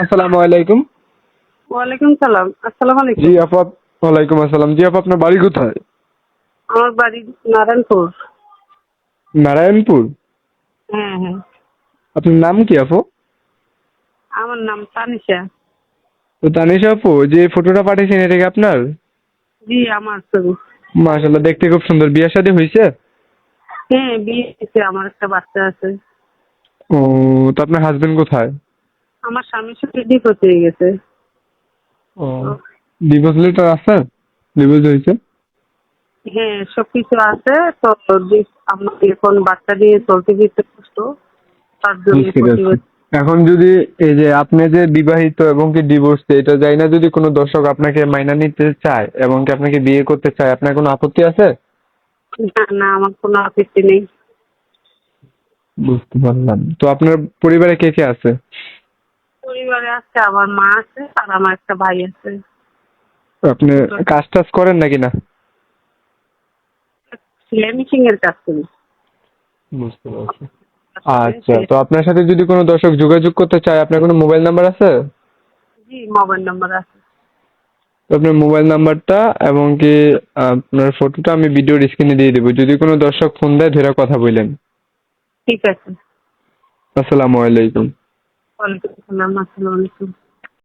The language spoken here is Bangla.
আসসালামু আলাইকুম। ওয়ালাইকুম সালাম। আসসালামু আলাইকুম। জি আপা ওয়ালাইকুম আসসালাম। জি আপা আপনার বাড়ি কোথায়? আমার বাড়ি নারায়ণপুর। নারায়ণপুর? হ্যাঁ হ্যাঁ। আপনার নাম কি আপু? আমার নাম তানিশা। তো তানিশা আপু যে ফটোটা পাঠিয়েছেন এটা কি আপনার? জি আমার ছবি। মাশাল্লাহ দেখতে খুব সুন্দর। বিয়ের শাদী হয়েছে হ্যাঁ বিয়ে হয়েছে আমার একটা বাচ্চা আছে। ও তো আপনার হাজবেন্ড কোথায়? আমার স্বামীর সাথে ডিভোর্স হয়ে গেছে। ও ডিভোর্স লেটার আছে? ডিভোর্স হয়েছে? হ্যাঁ সবকিছু আছে। তো আমার এখন বাচ্চা নিয়ে চলতে ফিরতে কষ্ট। তার জন্য এখন যদি এই যে আপনি যে বিবাহিত এবং কি ডিভোর্স এটা যাই না যদি কোনো দর্শক আপনাকে মাইনা নিতে চায় এবং কি আপনাকে বিয়ে করতে চায় আপনার কোনো আপত্তি আছে? না না আমার কোনো আপত্তি নেই। বুঝতে পারলাম। তো আপনার পরিবারে কে কে আছে? পরিবারে আছে আমার মা আছে আর আমার একটা ভাই আছে। আপনি কাজ টাজ করেন নাকি না? সেলাই এর কাজ করি। বুঝতে পারছি। আচ্ছা তো আপনার সাথে যদি কোনো দর্শক যোগাযোগ করতে চায় আপনার কোনো মোবাইল নাম্বার আছে? জি মোবাইল নাম্বার আছে। তো আপনার মোবাইল নাম্বারটা এবং কি আপনার ফটোটা আমি ভিডিওর স্ক্রিনে দিয়ে দেবো। যদি কোনো দর্শক ফোন দেয় ধরে কথা বললেন ঠিক আছে। আসসালামু আলাইকুম। ওয়ালাইকুম আসসালাম আসসালামু আলাইকুম